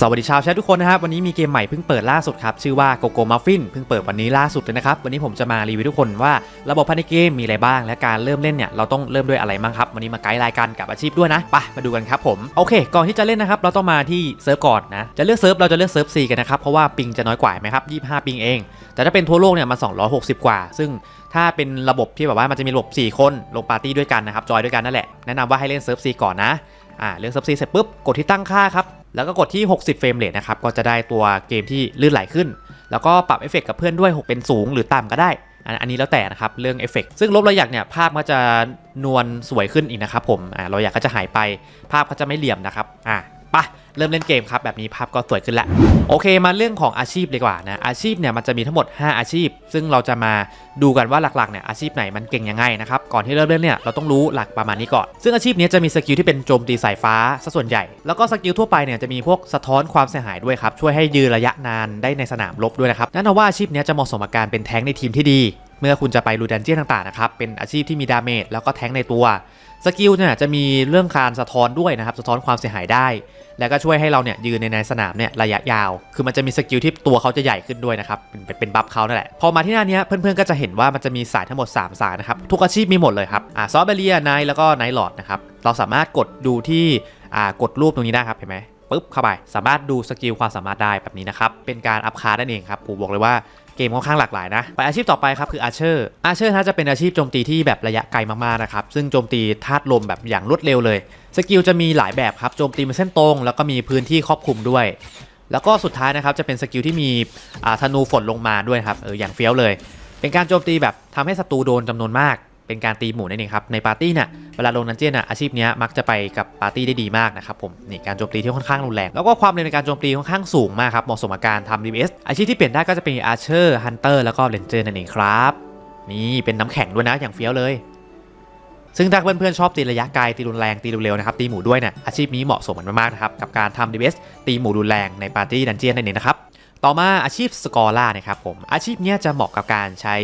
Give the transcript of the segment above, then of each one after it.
สวัสดีชาวแชททุกคนนะครับ วันนี้มีเกมใหม่เพิ่งเปิดล่าสุดครับ ชื่อว่า Coco Muffin เพิ่งเปิดวันนี้ล่าสุดเลยนะครับ วันนี้ผมจะมารีวิวทุกคนว่าระบบภายในเกมมีอะไรบ้าง และการเริ่มเล่นเนี่ย เราต้องเริ่มด้วยอะไรบ้างครับ วันนี้มาไกด์รายการกับอาชีพด้วยนะไปมาดูกันครับผม โอเค ก่อนที่จะเล่นนะครับ เราต้องมาที่เซิร์ฟก่อนนะ จะเลือกเซิร์ฟเราจะเลือกเซิร์ฟ C กันนะครับ เพราะว่าปิงจะน้อยกว่าไหมครับ25 ปิงเอง แต่ถ้าเป็นทั่วโลกเนี่ยมา260 กว่า ซึ่งถ้าเป็นระบบที่แบบว่ามันจะมีระบบ 4 คนลงปาร์ตี้ด้วยกันนะครับจอยด้วยกันนั่นแหละแนะนำว่าให้เล่นเซิร์ฟ C ก่อนนะ อ่าเลือกซับซีเสร็จปุ๊บกดที่ตั้งค่าครับแล้วก็กดที่ 60 เฟรมเรทนะครับก็จะได้ตัวเกมที่ลื่นไหลขึ้น แล้วก็ปรับเอฟเฟกต์กับเพื่อนด้วย 6 เป็นสูงหรือต่ำก็ได้ อันนี้แล้วแต่นะครับเรื่องเอฟเฟกต์ซึ่งลบเราอยากเนี่ยภาพก็จะนวลสวยขึ้นอีกนะครับผมอ่าเราอยากก็จะหายไปภาพก็จะไม่เหลี่ยมนะครับอะไปะ เริ่มเล่นเกมครับแบบนี้ภาพก็สวยขึ้นล้วโอเคมาเรื่องของอาชีพดีกว่านะอาชีพเนี่ยมันจะมีทั้งหมด 5 อาชีพ ซึ่งเราจะมาดูกันว่าหลักๆเนี่ยอาชีพไหนมันเก่งยังไงนะครับก่อนที่เริ่มเล่นเนี่ยเราต้องรู้หลักประมาณนี้ก่อนซึ่งอาชีพนี้จะมีสกิลที่เป็นโจมตีสายฟ้าซะส่วนใหญ่ แล้วก็สกิลทั่วไปเนี่ยจะมีพวกสะท้อนความเสียหายด้วยครับช่วยให้ยืนระยะนานได้ในสนามรบด้วยนะครับนั่นว่าอาชีพนี้จะเหมาะสมกับการเป็นแท้งในทีมที่ดี เมื่อคุณจะไปรูดันเจียนต่างๆนะครับเป็นอาชีพที่มีดาเมจแล้วก็แท้งในตัวสกิลเนี่ยจะมีเรื่องการสะท้อนด้วยนะครับสะท้อนความเสียหายได้ แล้วก็ช่วยให้เราเนี่ยยืนในในสนามเนี่ยระยะยาว คือมันจะมีสกิลที่ตัวเขาจะใหญ่ขึ้นด้วยนะครับเป็นเป็นบัฟเขานั่นแหละพอมาที่หน้านี้เพื่อนๆก็จะเห็นว่ามันจะมีสายทั้งหมด 3 สายนะครับทุกอาชีพมีหมดเลยครับอ่าซอฟเบเรียไนแล้วก็ไนหลอดนะครับเราสามารถกดดูที่อ่ากดรูปตรงนี้ได้ครับเห็นไหมปุ๊บเข้าไปสามารถดูสกิลความสามารถได้แบบนี้นะครับเป็นการอัพคาร์นั่นเองครับผมบอกเลยว่า เกมค่อนข้างหลากหลายนะ ไปอาชีพต่อไปครับคืออาเชอร์อาเชอร์น่าจะเป็นอาชีพโจมตีที่แบบระยะไกลมากๆนะครับซึ่งโจมตีธาตุลมแบบอย่างรวดเร็วเลยสกิลจะมีหลายแบบครับโจมตีเป็นเส้นตรง แล้วก็มีพื้นที่ครอบคลุมด้วย แล้วก็สุดท้ายนะครับจะเป็นสกิลที่มีอาธนูฝนลงมาด้วยครับเอออย่างเฟี้ยวเลย เป็นการโจมตีแบบทำให้ศัตรูโดนจำนวนมาก เป็นการตีหมู่นั่นเองครับ ในปาร์ตี้เนี่ยเวลาลงดันเจียนอะอาชีพนี้มักจะไปกับปาร์ตี้ได้ดีมากนะครับผมนี่การโจมตีที่ค่อนข้างรุนแรงแล้วก็ความเร็วในการโจมตีค่อนข้างสูงมากครับเหมาะสมกับการทำ DPS อาชีพที่เปลี่ยนได้ก็จะเป็นอาร์เชอร์ฮันเตอร์แล้วก็เลนเจอร์นั่นเองครับนี่เป็นน้ำแข็งด้วยนะอย่างเฟี้ยวเลยซึ่งถ้าเพื่อนๆชอบตีระยะไกลตีรุนแรงตีเร็วนะครับตีหมู่ด้วยเนี่ยอาชีพนี้เหมาะสมกันมากๆนะครับกับการทำ DPS ตีหมู่รุนแรงในปาร์ตี้ดันเจียนนั่นเองนะครับ ต่อมาอาชีพสกอร่านะครับผมอาชีพนี้จะเหมาะกับการใช้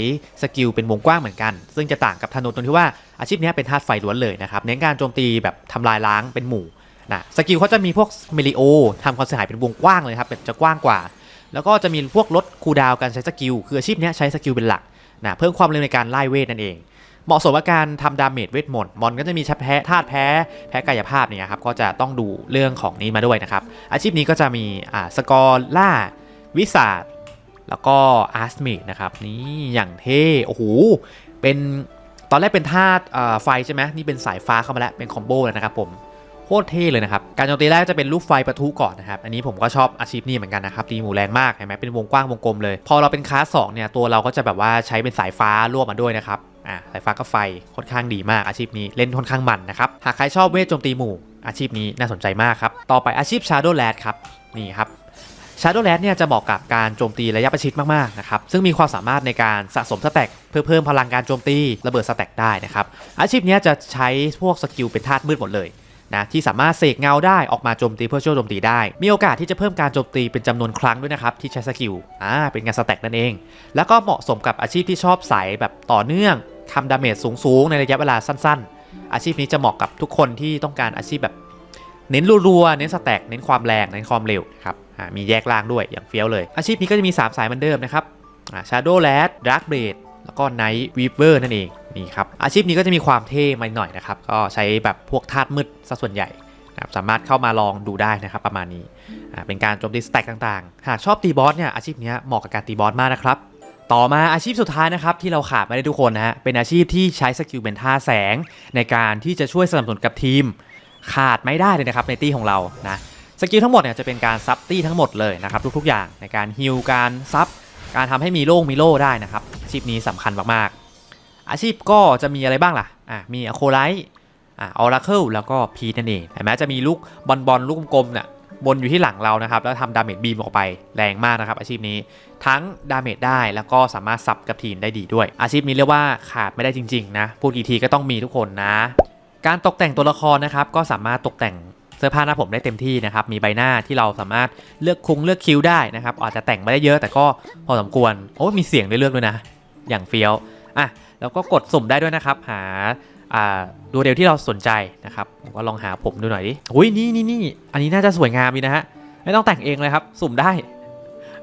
สกิลเป็นวงกว้างเหมือนกัน ซึ่งจะต่างกับธนูตรงที่ว่าอาชีพนี้เป็นธาตุไฟล้วนเลยนะครับเน้นการโจมตีแบบทำลายล้างเป็นหมู่นะสกิลเขาจะมีพวกเมลิโอทำความเสียหายเป็นวงกว้างเลยครับแบบจะกว้างกว่า แล้วก็จะมีพวกลดคูดาวการใช้สกิลคืออาชีพนี้ใช้สกิลเป็นหลักนะเพิ่มความเร็วในการไล่เวทนั่นเอง เหมาะสมกับการทำดาเมจเวทมนต์มอนก็จะมีชัแพ้ธาตุแพ้แพ้กายภาพเนี่ยครับก็จะต้องดูเรื่องของนี้มาด้วยนะครับอาชีพนี้ก็จะมีอ่าสกอล่า วิสาดแล้วก็อาร์สมินะครับนี่อย่างเท่โอ้โหเป็นตอนแรกเป็นธาตุไฟใช่ไหมนี่เป็นสายฟ้าเข้ามาแล้วเป็นคอมโบเลยนะครับผมโคตรเท่เลยนะครับ การโจมตีแรกจะเป็นลูกไฟประทุก่อนนะครับ อันนี้ผมก็ชอบอาชีพนี้เหมือนกันนะครับ ตีหมูแรงมากเห็นไหมเป็นวงกว้างวงกลมเลย พอเราเป็นคลาสสองเนี่ย ตัวเราก็จะแบบว่าใช้เป็นสายฟ้าร่วมมาด้วยนะครับ อ่าสายฟ้ากับไฟค่อนข้างดีมากอาชีพนี้เล่นค่อนข้างมันนะครับ หากใครชอบเวทโจมตีหมู่อาชีพนี้น่าสนใจมากครับ ต่อไปอาชีพ Shadow Lad ครับ นี่ครับ Shadow Lad เนี่ยจะเหมาะกับการโจมตีระยะประชิดมากๆนะครับซึ่งมีความสามารถในการสะสมสแต็กเพื่อเพิ่มพลังการโจมตีระเบิดสแต็กได้นะครับอาชีพนี้จะใช้พวกสกิลเป็นธาตุมืดหมดเลยนะที่สามารถเสกเงาได้ออกมาโจมตีเพื่อช่วยโจมตีได้ มีโอกาสที่จะเพิ่มการโจมตีเป็นจำนวนครั้งด้วยนะครับที่ใช้สกิลอ่าเป็นงานสแต็กนั่นเอง แล้วก็เหมาะสมกับอาชีพที่ชอบสายแบบต่อเนื่องทำดาเมจสูงๆ ในระยะเวลาสั้นๆ อาชีพนี้จะเหมาะกับทุกคนที่ต้องการอาชีพแบบ เน้นรัวๆ เน้นสแต็กเน้นความแรง เน้นความเร็วนะครับ มีแยกล่างด้วยอย่างเฟี้ยวเลย อาชีพนี้ก็จะมี 3 สายเหมือนเดิมนะครับอ่า Shadow Lad Dark Blade แล้วก็ Night Weaver นั่นเองนี่ครับอาชีพนี้ก็จะมีความเท่มาหน่อยนะครับก็ใช้แบบพวกธาตุมืดซะส่วนใหญ่นะสามารถเข้ามาลองดูได้นะครับประมาณนี้เป็นการโจมตีสแต็กต่างๆ หากชอบตีบอสเนี่ยอาชีพนี้เหมาะกับการตีบอสมากนะครับต่อมาอาชีพสุดท้ายนะครับที่เราขาดไม่ได้ทุกคนนะฮะเป็นอาชีพที่ใช้สกิลเป็นท่าแสง ในการที่จะช่วยสนับสนุนกับทีม ขาดไม่ได้เลยนะครับในตีของเรานะ สกิลทั้งหมดเนี่ยจะเป็นการซับตี้ทั้งหมดเลยนะครับทุกๆอย่างในการฮิลการซับการทำให้มีโล่งมีโล่ได้นะครับอาชีพนี้สำคัญมากๆ อาชีพก็จะมีอะไรบ้างล่ะอะมีอโคไลท์อะออราเคิลแล้วก็พีนั่นเองเห็นไหมจะมีลูกบอลบอลลูกกลมเนี่ยบนอยู่ที่หลังเรานะครับแล้วทำดาเมจบีมออกไปแรงมากนะครับอาชีพนี้ทั้งดาเมจได้แล้วก็สามารถซับกับทีมได้ดีด้วย อาชีพนี้เรียกว่าขาดไม่ได้จริงๆนะพูดกี่ทีก็ต้องมีทุกคนนะ การตกแต่งตัวละครนะครับก็สามารถตกแต่ง สื้อผ้าหน้าผมได้เต็มที่นะครับ มีใบหน้าที่เราสามารถเลือกคุงเลือกคิ้วได้นะครับ อาจจะแต่งไม่ได้เยอะแต่ก็พอสมควร โอ้มีเสียงได้เลือกด้วยนะ อย่างเฟี้ยวอะแล้วก็กดสุ่มได้ด้วยนะครับ หาอ่าดูเดลที่เราสนใจนะครับก็ลองหาผมดูหน่อยดิอุ้ยนี่นี่นี่อันนี้น่าจะสวยงามดีนะฮะไม่ต้องแต่งเองเลยครับ สุ่มได้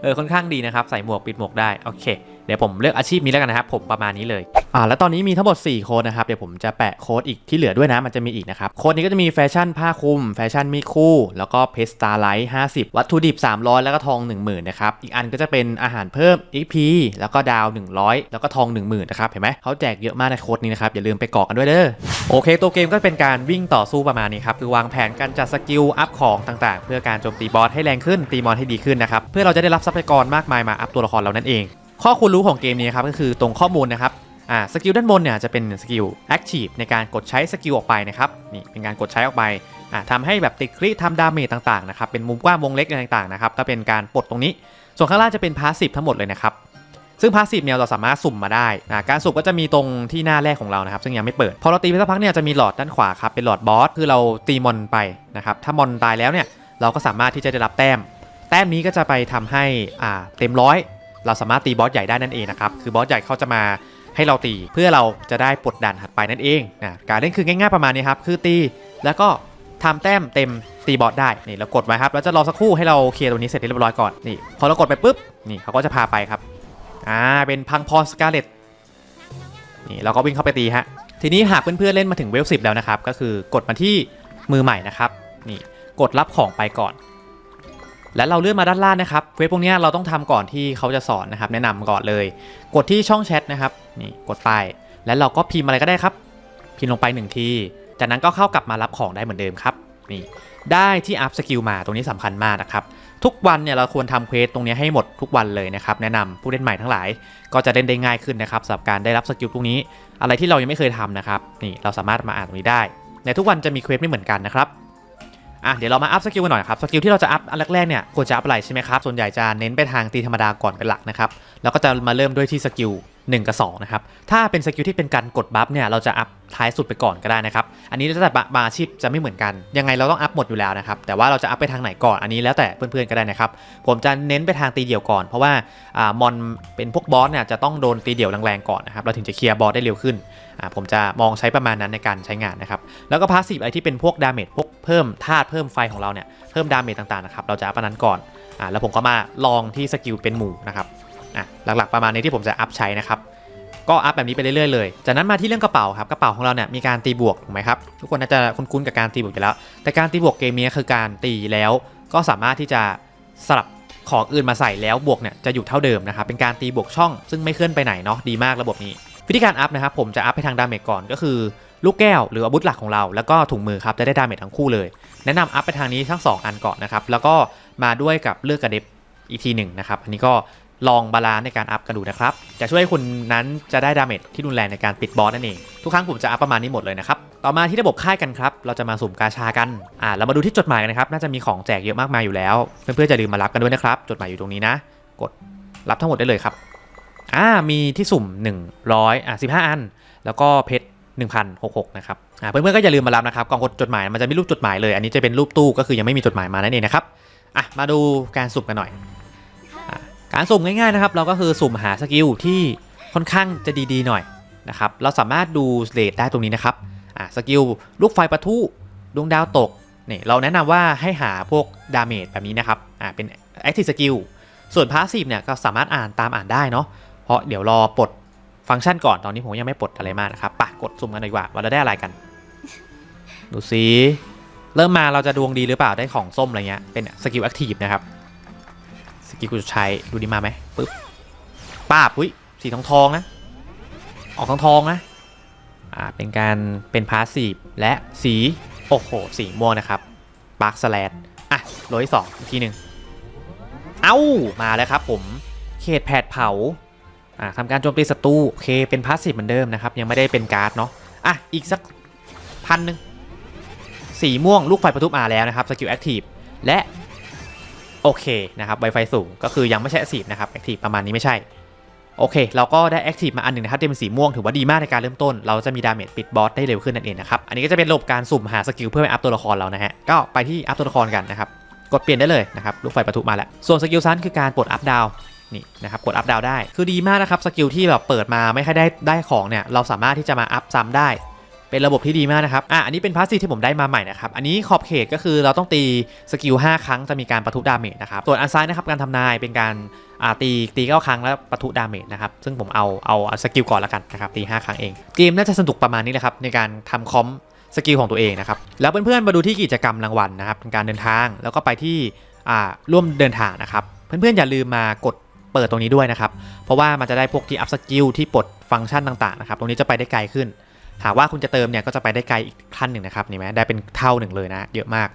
เออค่อนข้างดีนะครับ ใส่หมวกปิดหมวกได้โอเค เดี๋ยวผมเลือกอาชีพนี้แล้วกันนะครับ ผมประมาณนี้เลยอ่าแล้วตอนนี้มีทั้งหมด 4 โค้ดนะครับ เดี๋ยวผมจะแปะโค้ดอีกที่เหลือด้วยนะ มันจะมีอีกนะครับ โค้ดนี้ก็จะมีแฟชั่นผ้าคลุม แฟชั่นมีคู่ แล้วก็เพสตาไลท์50 วัตถุดิบ 300 แล้วก็ทอง 10,000นะครับ อีกอันก็จะเป็นอาหารเพิ่ม EP แล้วก็ดาว 100 แล้วก็ทอง 10,000นะครับเห็นไหมเขาแจกเยอะมากในโค้ดนี้นะครับอย่าลืมไปกรอกกันด้วยเด้อโอเค ตัวเกมก็เป็นการวิ่งต่อสู้ประมาณนี้ครับคือวางแผนการจัดสกิลอัพของต่างๆ เพื่อการโจมตีบอสให้แรงขึ้นตีมอนให้ดีขึ้นนะครับเพื่อเราจะได้รับทรัพยากรมากมายมาอัพตัวละครเรานั่นเอง ข้อควรรู้ของเกมนี้ครับก็คือตรงข้อมูลนะครับอ่าสกิลด้านบนเนี่ยจะเป็นสกิล Active ในการกดใช้สกิลออกไปนะครับนี่เป็นการกดใช้ออกไปอ่าทำให้แบบติดคลิทำดาเมจต่างๆนะครับเป็นมุมกว้างวงเล็กอะไรต่างๆนะครับก็เป็นการปลดตรงนี้ ส่วนข้างล่างจะเป็นพาสซีฟทั้งหมดเลยนะครับซึ่งพาสซีฟเนี่ยเราสามารถสุ่มมาได้นะการสุ่มก็จะมีตรงที่หน้าแรกของเรานะครับ ซึ่งยังไม่เปิด พอเราตีไปสักพักเนี่ยจะมีหลอดด้านขวาครับเป็นหลอดบอสคือเราตีมอนไปนะครับถ้ามอนตายแล้วเนี่ยเราก็สามารถที่จะได้รับแต้ม แต้มนี้ก็จะไปทำให้อ่าเต็มร้อย เราสามารถตีบอสใหญ่ได้นั่นเองนะครับ คือบอสใหญ่เขาจะมาให้เราตีเพื่อเราจะได้ปลดด่านถัดไปนั่นเองนะการเล่นคือง่ายๆประมาณนี้ครับ คือตีแล้วก็ทำแต้มเต็มตีบอสได้ นี่เรากดไว้ครับ แล้วจะรอสักครู่ให้เราเคลียร์ตัวนี้เสร็จเรียบร้อยก่อน นี่พอเรากดไปปุ๊บ นี่เขาก็จะพาไปครับ อ่า เป็นพังพรสกาเลตนี่เราก็วิ่งเข้าไปตีฮะ ทีนี้หากเพื่อนๆเล่นมาถึงเวลสิบแล้วนะครับ ก็คือกดมาที่มือใหม่นะครับ นี่ กดรับของไปก่อน และเราเลื่อนมาด้านล่างนะครับเควสพวกนี้เราต้องทำก่อนที่เขาจะสอนนะครับแนะนำก่อนเลย กดที่ช่องแชทนะครับนี่กดไปแล้วเราก็พิมพ์อะไรก็ได้ครับ พิมพ์ลงไปหนึ่งทีจากนั้นก็เข้ากลับมารับของได้เหมือนเดิมครับนี่ได้ที่อัพสกิลมาตรงนี้สำคัญมากนะครับทุกวันเนี่ยเราควรทำเควสตรงนี้ให้หมดทุกวันเลยนะครับแนะนำผู้เล่นใหม่ทั้งหลาย ก็จะเล่นได้ง่ายขึ้นนะครับสำหรับการได้รับสกิลพวกนี้ อะไรที่เรายังไม่เคยทำนะครับนี่เราสามารถมาอ่านตรงนี้ได้ ในทุกวันจะมีเควสไม่เหมือนกันนะครับ อะเดี๋ยวเรามาอัพสกิลกันหน่อยครับสกิลที่เราจะอัพอันแรกๆเนี่ยควรจะอัพอะไรใช่ไหมครับส่วนใหญ่จะเน้นไปทางตีธรรมดาก่อนเป็นหลักนะครับแล้วก็จะมาเริ่มด้วยที่สกิล 1 กับ2นะครับ ถ้าเป็นสกิลที่เป็นการกดบัฟเนี่ยเราจะอัพท้ายสุดไปก่อนก็ได้นะครับ อันนี้แล้วแต่บาอาชีพจะไม่เหมือนกัน ยังไงเราต้องอัพหมดอยู่แล้วนะครับ แต่ว่าเราจะอัพไปทางไหนก่อน อันนี้แล้วแต่เพื่อนๆก็ได้นะครับ ผมจะเน้นไปทางตีเดี่ยวก่อน เพราะว่าอ่ามอนเป็นพวกบอสเนี่ยจะต้องโดนตีเดี่ยวแรงๆก่อนนะครับ เราถึงจะเคลียร์บอสได้เร็วขึ้นอ่าผมจะมองใช้ประมาณนั้นในการใช้งานนะครับ แล้วก็พาสซีฟอะไรที่เป็นพวกดาเมจ พวกเพิ่มธาตุเพิ่มไฟของเราเนี่ย เพิ่มดาเมจต่างๆนะครับ เราจะอัพนนั้นก่อนอ่าแล้วผมก็มาลองที่สกิลเป็นหมู่นะครับ อะหลักๆประมาณนี้ที่ผมจะอัพใช้นะครับก็อัพแบบนี้ไปเรื่อยๆเลย จากนั้นมาที่เรื่องกระเป๋าครับ กระเป๋าของเราเนี่ยมีการตีบวกถูกไหมครับ ทุกคนน่าจะคุ้นๆกับการตีบวกอยู่แล้ว แต่การตีบวกเกมนี้คือการตีแล้วก็สามารถที่จะสลับของอื่นมาใส่แล้วบวกเนี่ยจะอยู่เท่าเดิมนะครับ เป็นการตีบวกช่องซึ่งไม่เคลื่อนไปไหนเนาะ ดีมากระบบนี้ วิธีการอัพนะครับผมจะอัพไปทางดาเมจก่อนก็คือ ลูกแก้วหรืออาวุธหลักของเรา แล้วก็ถุงมือครับจะได้ดาเมจทั้งคู่เลย แนะนำอัพไปทางนี้ทั้ง 2 อันก่อนนะครับ แล้วก็มาด้วยกับเลือกกระเด็บอีกทีหนึ่งนะครับ อันนี้ก็ ลองบาลานในการอัพกันดูนะครับ จะช่วยให้คุณนั้นจะได้ดาเมจที่รุนแรงในการปิดบอสนั่นเอง ทุกครั้งผมจะอัพประมาณนี้หมดเลยนะครับ ต่อมาที่ระบบค่ายกันครับ เราจะมาสุ่มกาชากัน อ่า เรามาดูที่จดหมายกันนะครับ น่าจะมีของแจกเยอะมากมายอยู่แล้ว เพื่อนๆจะลืมมารับกันด้วยนะครับ จดหมายอยู่ตรงนี้นะ กดรับทั้งหมดได้เลยครับ อ่า มีที่สุ่ม 100อ่า15 อัน แล้วก็เพชร1,066นะครับอ่าเพื่อนๆก็อย่าลืมมารับนะครับ กล่องกดจดหมายมันจะมีรูปจดหมายเลย อันนี้จะเป็นรูปตู้ก็คือยังไม่มีจดหมายมานั่นเองนะครับ อะ มาดูการสุ่มกันหน่อย การสุ่มง่ายๆนะครับ เราก็คือสุ่มหาสกิลที่ค่อนข้างจะดีๆหน่อยนะครับเราสามารถดูเลทได้ตรงนี้นะครับอะสกิลลูกไฟประทุดวงดาวตกนี่เราแนะนำว่าให้หาพวกดาเมจแบบนี้นะครับอ่าเป็น active skill ส่วน passive เนี่ยก็สามารถอ่านตามอ่านได้เนาะเพราะเดี๋ยวรอปลดฟังก์ชันก่อนตอนนี้ผมยังไม่ปลดอะไรมากนะครับปะกดสุ่มกันดีกว่าว่าเราได้อะไรกัน ดูสิเริ่มมาเราจะดวงดีหรือเปล่าได้ของส้มอะไรเงี้ยเป็นสกิลแอคทีฟนะครับ กิลกูจะใช้ดูดีมาไหมปึ๊บป้าบอุ้ยสีทองทองนะ ออกทองทองนะอ่าเป็นการเป็นพาสซีฟและสี โอ้โห สีม่วงนะครับปาร์คสแลดอะรยที่สองอีกทีหนึ่งเอ้า มาแล้วครับผมเขตแผดเผาอ่าทำการโจมตีศัตรูโอเคเป็นพาสซีฟเหมือนเดิมนะครับ ยังไม่ได้เป็นการ์ดเนาะอะอีกสักพันหนึ่งสีม่วงลูกไฟประทุมาแล้วนะครับสกิลแอคทีฟและ โอเคนะครับไวไฟสูงก็คือยังไม่ใช่แอคทีฟนะครับแอคทีฟประมาณนี้ไม่ใช่ โอเค เราก็ได้แอคทีฟมาอันหนึ่งนะครับเป็นสีม่วงถือว่าดีมากในการเริ่มต้น เราจะมีดาเมจปิดบอสได้เร็วขึ้นนั่นเองนะครับอันนี้ก็จะเป็นระบบการสุ่มหาสกิลเพื่อไปอัพตัวละครเรานะฮะก็ไปที่อัพตัวละครกันนะครับกดเปลี่ยนได้เลยนะครับลูกไฟประทุมาแล้วส่วนสกิลซันคือการปลดอัพดาวนี่นะครับกดอัพดาวได้ คือดีมากนะครับสกิลที่แบบเปิดมาไม่ค่อยได้ได้ของเนี่ยเราสามารถที่จะมาอัพซ้ำได้ เป็นระบบที่ดีมากนะครับ อะ อันนี้เป็นพาสซีที่ผมได้มาใหม่นะครับ อันนี้ขอบเขตก็คือเราต้องตีสกิล 5 ครั้งจะมีการประทุดาเมจนะครับ ส่วนอันซ้ายนะครับการทำนายเป็นการอ่าตีตี9ครั้งแล้วประทุดาเมจนะครับ ซึ่งผมเอาเอาสกิลก่อนละกันนะครับตี5ครั้งเอง เกมน่าจะสนุกประมาณนี้แหละครับในการทำคอมสกิลของตัวเองนะครับ แล้วเพื่อนๆมาดูที่กิจกรรมรางวัลนะครับเป็นการเดินทางแล้วก็ไปที่อ่าร่วมเดินทางนะครับ เพื่อนๆอย่าลืมมากดเปิดตรงนี้ด้วยนะครับ เพราะว่ามันจะได้พวกที่อัพสกิลที่ปลดฟังก์ชันต่างๆนะครับ ตรงนี้จะไปได้ไกลขึ้น หากว่าคุณจะเติมเนี่ยก็จะไปได้ไกลอีกขั้นหนึ่งนะครับนี่ไหมได้เป็นเท่าหนึ่งเลยนะ เยอะมาก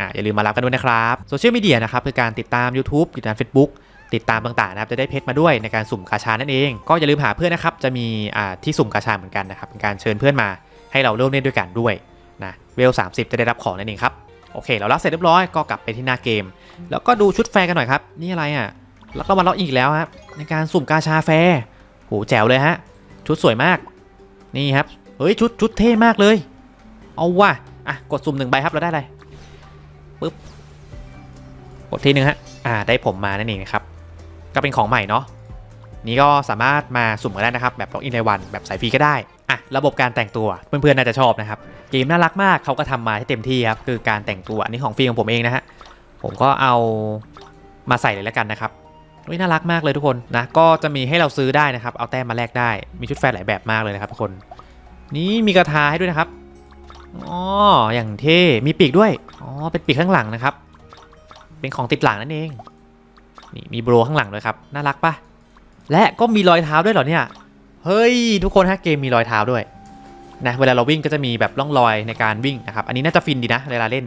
อ่าอย่าลืมมารับกันด้วยนะครับโซเชียลมีเดียนะครับคือการติดตาม YouTube ติดตาม Facebook ติดตามต่างๆนะครับจะได้เพชรมาด้วยในการสุ่มกาชานั่นเอง ก็อย่าลืมหาเพื่อนนะครับจะมีอ่าที่สุ่มกาชาเหมือนกันนะครับเป็นการเชิญเพื่อนมาให้เราร่วมเล่นด้วยกันด้วยนะเวล 30 จะได้รับของนั่นเองครับโอเค เรารับเสร็จเรียบร้อยก็กลับไปที่หน้าเกม แล้วก็ดูชุดแฟร์กันหน่อยครับ นี่อะไรอะแล้วก็มาล็อกอีกแล้วครับในการสุ่มกาชาแฟร์โหแจ๋วเลยฮะชุดสวยมากนี่ครับ เฮ้ยชุดชุดเท่มากเลย เอาว่ะอะกดสุ่มหนึ่งใบครับเราได้อะไรปึ๊บกดทีหนึ่งฮะอ่าได้ผมมานั่นเองนะครับก็เป็นของใหม่เนาะนี่ก็สามารถมาสุ่มกันได้นะครับ แบบล็อกอินในวันแบบสายฟรีก็ได้อะระบบการแต่งตัวเพื่อนๆน่าจะชอบนะครับเกมน่ารักมากเขาก็ทำมาให้เต็มที่ครับคือการแต่งตัวอันนี้ของฟรีของผมเองนะฮะผมก็เอามาใส่เลยแล้วกันนะครับเฮ้ยน่ารักมากเลยทุกคนนะก็จะมีให้เราซื้อได้นะครับ เอาแต้มมาแลกได้มีชุดแฟร์หลายแบบมากเลยนะครับทุกคน นี่มีกระทาให้ด้วยนะครับอ๋ออย่างเท่มีปีกด้วยอ๋อเป็นปีกข้างหลังนะครับ เป็นของติดหลังนั่นเองนี่มีโบรข้างหลังด้วยครับน่ารักปะและก็มีรอยเท้าด้วยเหรอเนี่ยเฮ้ยทุกคนฮะเกมมีรอยเท้าด้วยนะเวลาเราวิ่งก็จะมีแบบร่องรอยในการวิ่งนะครับอันนี้น่าจะฟินดีนะเวลาเล่น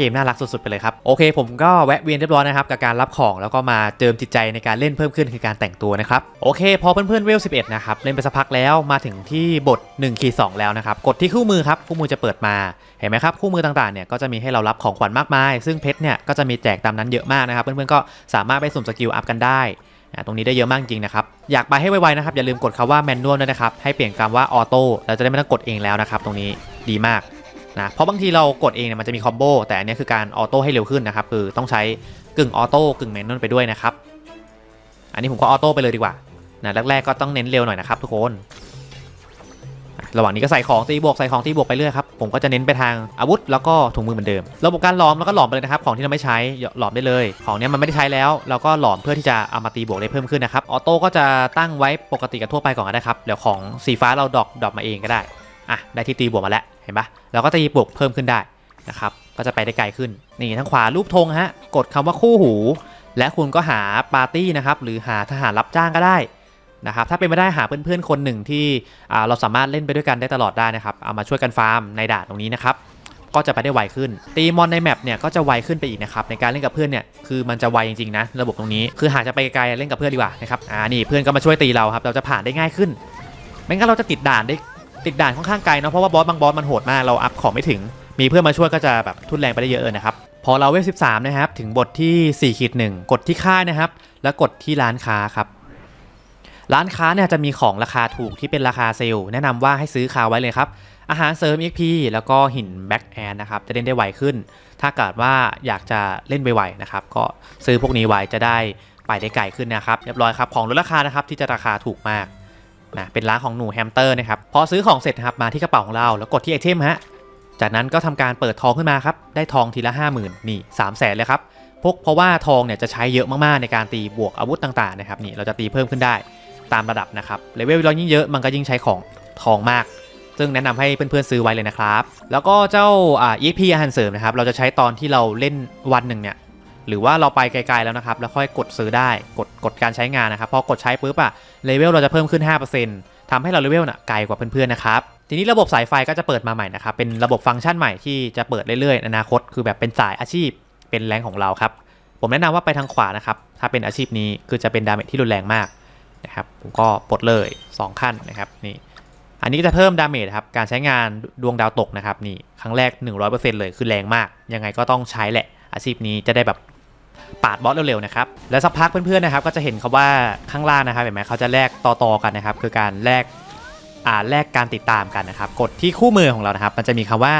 เกมน่ารักสุดๆไปเลยครับ โอเค ผมก็แวะเวียนเรียบร้อยนะครับ กับการรับของแล้วก็มาเติมจิตใจในการเล่นเพิ่มขึ้นคือการแต่งตัวนะครับ โอเค พอเพื่อนๆเวล 11 นะครับ เล่นไปสักพักแล้วมาถึงที่บท1คีย์2แล้วนะครับ กดที่คู่มือครับ คู่มือจะเปิดมา เห็นไหมครับ คู่มือต่างๆ เนี่ยก็จะมีให้เรารับของขวัญมากมาย ซึ่งเพชรเนี่ยก็จะมีแจกตามนั้นเยอะมากนะครับ เพื่อนๆก็สามารถไปสุ่มสกิลอัพกันได้นะตรงนี้ได้เยอะมากจริงนะครับ อยากไปให้ไวๆนะครับ อย่าลืมกดคำว่าแมนนวลด้วยนะครับ ให้เปลี่ยนคำว่าออโต้เราจะได้ไม่ต้องกดเองแล้วนะครับ ตรงนี้ดีมาก นะเพราะบางทีเรากดเองเนี่ยมันจะมีคอมโบแต่อันนี้คือการออโต้ให้เร็วขึ้นนะครับคือต้องใช้กึ่งออโต้กึ่งแมนนวลไปด้วยนะครับอันนี้ผมก็ออโต้ไปเลยดีกว่านะแรกๆก็ต้องเน้นเร็วหน่อยนะครับทุกคนระหว่างนี้ก็ใส่ของตีบวกใส่ของตีบวกไปเรื่อยครับผมก็จะเน้นไปทางอาวุธแล้วก็ถุงมือเหมือนเดิมระบบการหลอมแล้วก็หลอมไปเลยนะครับของที่เราไม่ใช้หลอมได้เลย ของนี้มันไม่ได้ใช้แล้วเราก็หลอมเพื่อที่จะเอามาตีบวกได้เพิ่มขึ้นนะครับออโต้ก็จะตั้งไว้ปกติกับทั่วไปก่อนก็ได้ครับเดี๋ยวของสีฟ้าเราดอปดอปมาเองก็ได้อะได้ที่ตีบวกมาแล้ว ห็นปะเราก็ตีบวกเพิ่มขึ้นได้นะครับก็จะไปได้ไกลขึ้นนี่ทางขวารูปธงฮะกดคำว่าคู่หู และคุณก็หาปาร์ตี้นะครับหรือหาทหารรับจ้างก็ได้นะครับถ้าเป็นไม่ได้หาเพื่อนๆคนหนึ่งที่เราสามารถเล่นไปด้วยกันได้ตลอดได้นะครับเอามาช่วยกันฟาร์มในด่านตรงนี้นะครับก็จะไปได้ไวขึ้น ตีมอนในแมปเนี่ยก็จะไวขึ้นไปอีกนะครับในการเล่นกับเพื่อนเนี่ยคือมันจะไวจริงๆนะระบบตรงนี้คือหากจะไปไกลเล่นกับเพื่อนดีกว่านะครับอ่านี่เพื่อนก็มาช่วยตีเราครับเราจะผ่านได้ง่ายขึ้นไม่งั้นเราจะติดด่านได้ ติดด่านค่อนข้างไกลเนาะเพราะว่าบอสบางบอสมันโหดมากเราอัพของไม่ถึง มีเพื่อนมาช่วยก็จะแบบทุนแรงไปได้เยอะเลยนะครับพอเราเวล13นะครับถึงบทที่4ขีดหนึ่งกดที่ค่ายนะครับ แล้วกดที่ร้านค้าครับร้านค้าเนี่ยจะมีของราคาถูกที่เป็นราคาเซลล์แนะนำว่าให้ซื้อคาไว้เลยครับ อาหารเสริม XP แล้วก็หินแบ็กแอนนะครับ จะเล่นได้ไวขึ้น ถ้าเกิดว่าอยากจะเล่นไวๆนะครับ ก็ซื้อพวกนี้ไว้จะได้ไปได้ไกลขึ้นนะครับ เรียบร้อยครับ ของลดราคานะครับที่จะราคาถูกมาก นะเป็นร้านของหนูแฮมสเตอร์นะครับพอซื้อของเสร็จนะครับมาที่กระเป๋าของเราแล้วกดที่ไอเทมฮะจากนั้นก็ทำการเปิดทองขึ้นมาครับได้ทองทีละ 5 0,000นี่3 0 0แสนเลยครับพกเพราะว่าทองเนี่ยจะใช้เยอะมากๆในการตีบวกอาวุธต่างๆนะครับนี่เราจะตีเพิ่มขึ้นได้ตามระดับนะครับเลเวลเรายิ่งเยอะมันก็ยิ่งใช้ของทองมาก ซึ่งแนะนำให้เพื่อนๆซื้อไว้เลยนะครับ แล้วก็เจ้าอ่า EP อาหารเสริมนะครับเราจะใช้ตอนที่เราเล่นวันหนึ่งเนี่ย หรือว่าเราไปไกลๆแล้วนะครับ แล้วค่อยกดซื้อได้กดกดการใช้งานนะครับพอกดใช้ปุ๊บอะเลเวลเราจะเพิ่มขึ้น 5%ทำให้เราเลเวลน่ะไกลกว่าเพื่อนๆนะครับทีนี้ระบบสายไฟก็จะเปิดมาใหม่นะครับเป็นระบบฟังก์ชันใหม่ที่จะเปิดเรื่อยๆในอนาคต คือแบบเป็นสายอาชีพเป็นแรงของเราครับผมแนะนำว่าไปทางขวานะครับถ้าเป็นอาชีพนี้คือจะเป็นดาเมจที่รุนแรงมากนะครับผมก็ปลดเลย 2 ขั้นนะครับนี่อันนี้จะเพิ่มดาเมจครับการใช้งานดวงดาวตกนะครับนี่ครั้งแรก 100%เลยคือแรงมาก ยังไงก็ต้องใช้แหละอาชีพนี้จะได้แบบ ปาดบอสเร็วๆนะครับ แล้วสักพักเพื่อนๆนะครับ ก็จะเห็นเขาว่าข้างล่างนะครับเห็นไหมเขาจะแลกต่อๆกันนะครับ คือการแลกอ่าแลกการติดตามกันนะครับ กดที่คู่มือของเรานะครับ มันจะมีคำว่า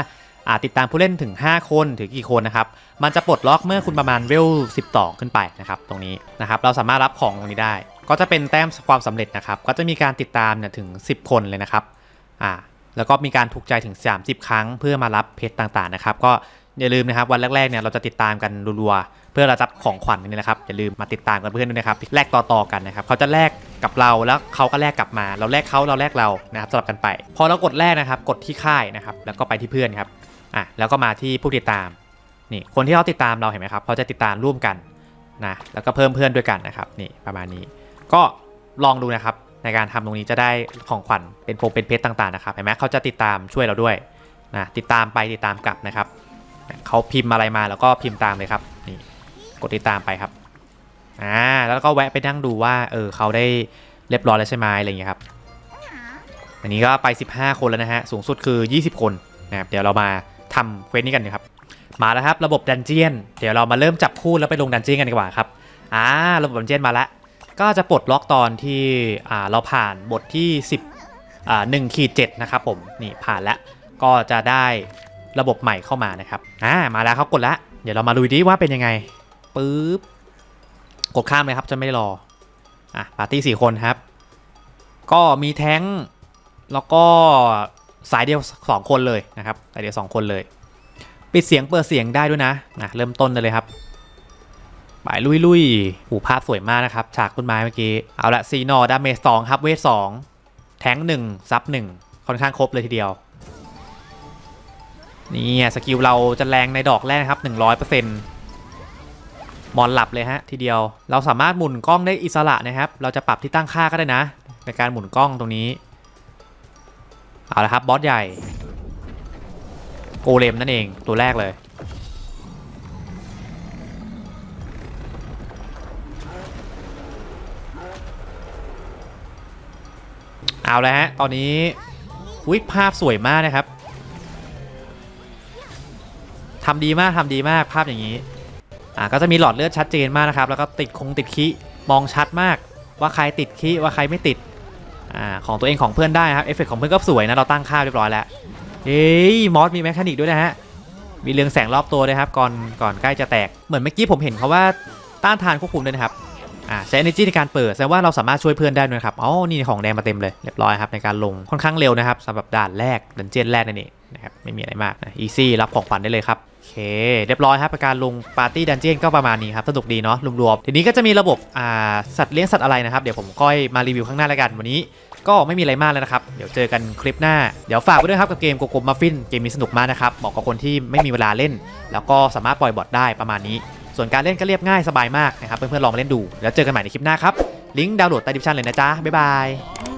อ่าติดตามผู้เล่นถึง 5 คนถึงกี่คนนะครับ มันจะปลดล็อกเมื่อคุณประมาณเวล 12 ขึ้นไปนะครับ ตรงนี้นะครับ เราสามารถรับของตรงนี้ได้ ก็จะเป็นแต้มความสำเร็จนะครับ ก็จะมีการติดตามเนี่ยถึง 10 คนเลยนะครับอ่าแล้วก็มีการถูกใจถึง 30 ครั้ง เพื่อมารับเพชรต่างๆนะครับ ก็อย่าลืมนะครับวันแรกๆเนี่ยเราจะติดตามกันรัวๆ เพื่อรับของขวัญนี่นะครับอย่าลืมมาติดตามกันเพื่อนด้วยนะครับแลกต่อๆกันนะครับเขาจะแลกกับเราแล้วเขาก็แลกกลับมา เราแลกเขาเราแลกเรานะครับสลับกันไป พอเรากดแรกนะครับ กดที่ค่ายนะครับ แล้วก็ไปที่เพื่อนครับอะแล้วก็มาที่ผู้ติดตามนี่คนที่เขาติดตามเราเห็นไหมครับเขาจะติดตามร่วมกันนะแล้วก็เพิ่มเพื่อนด้วยกันนะครับนี่ประมาณนี้ ก็ลองดูนะครับในการทำตรงนี้จะได้ของขวัญเป็นพงเป็นเพชรต่างๆนะครับเห็นไหมเขาจะติดตามช่วยเราด้วยนะติดตามไปติดตามกลับนะครับเขาพิมพ์อะไรมาแล้วก็พิมพ์ตามเลยครับนี่ กดติดตามไปครับอ่าแล้วก็แวะไปนั่งดูว่าเออเขาได้เรียบร้อยแล้วใช่ไหมอะไรอย่างเงี้ยครับอันนี้ก็ไป 15 คนแล้วนะฮะสูงสุดคือ 20 คนนะครับเดี๋ยวเรามาทำเควสนี้กันนะครับมาแล้วครับระบบดันเจียน เดี๋ยวเรามาเริ่มจับคู่แล้วไปลงดันเจียนกันดีกว่าครับอ่าระบบดันเจียนมาแล้วก็จะปลดล็อกตอนที่อ่าเราผ่านบทที่ 10อ่า1ขีด7นะครับผมนี่ผ่านแล้วก็จะได้ระบบใหม่เข้ามานะครับอ่ามาแล้วเขากดแล้วเดี๋ยวเรามาดูดิว่าเป็นยังไง ปึ๊บกดข้ามเลยครับจะไม่รออะปาร์ตี้สี่คนครับ ก็มีแท้งแล้วก็สายเดียว2คนเลยนะครับสายเดียว2คนเลย ปิดเสียงเปิดเสียงได้ด้วยนะนะเริ่มต้นเลยครับไปลุยลุยๆหูภาพสวยมากนะครับ ฉากต้นไม้เมื่อกี้ เอาละซีนอดาเมจสองครับเวทสองแทงหนึ่งซับหนึ่งค่อนข้างครบเลยทีเดียว นี่สกิลเราจะแรงในดอกแรกนะครับ 100%มอนหลับเลยฮะทีเดียว เราสามารถหมุนกล้องได้อิสระนะครับ เราจะปรับที่ตั้งค่าก็ได้นะ ในการหมุนกล้องตรงนี้ เอาละครับบอสใหญ่โกเลมนั่นเองตัวแรกเลย เอาแล้วฮะ ตอนนี้วิภาพสวยมากนะครับทำดีมากทำดีมากภาพอย่างนี้ อ่าก็จะมีหลอดเลือดชัดเจนมากนะครับ แล้วก็ติดคงติดคีมองชัดมาก ว่าใครติดคีว่าใครไม่ติดอ่าของตัวเองของเพื่อนได้ครับเอฟเฟกต์ของเพื่อนก็สวยนะเราตั้งค่าเรียบร้อยแล้วเฮ้ยมอสมีแมคานิกด้วยนะฮะมีเรืองแสงรอบตัวด้วยครับก่อนก่อนใกล้จะแตกเหมือนเมื่อกี้ผมเห็นเขาว่าต้านทานควบคุมด้วยนะครับอ่าใช้ energy ในการเปิดแสดงว่าเราสามารถช่วยเพื่อนได้ด้วยครับอ๋อนี่ของแดงมาเต็มเลยเรียบร้อยครับในการลงค่อนข้างเร็วนะครับสำหรับด่านแรกดันเจียนแรกนั่นเองนะครับไม่มีอะไรมากนะ easy รับของขวัญได้เลยครับ เค เรียบร้อยครับการลงปาร์ตี้ดันเจียนก็ประมาณนี้ครับ สนุกดีเนาะรวมๆทีนี้ก็จะมีระบบอ่าสัตว์เลี้ยงสัตว์อะไรนะครับ เดี๋ยวผมก้อยมารีวิวข้างหน้าแล้วกัน วันนี้ก็ไม่มีอะไรมากแล้วนะครับ เดี๋ยวเจอกันคลิปหน้า เดี๋ยวฝากไว้ด้วยครับกับเกมโกโก้มัฟฟิน เกมนี้สนุกมากนะครับเหมาะกับคนที่ไม่มีเวลาเล่น แล้วก็สามารถปล่อยบอทได้ประมาณนี้ ส่วนการเล่นก็เรียบง่ายสบายมากนะครับเพื่อนๆลองมาเล่นดู แล้วเจอกันใหม่ในคลิปหน้าครับลิงก์ดาวน์โหลดใต้ดิสคริปชันเลยนะจ๊ะบ๊ายบาย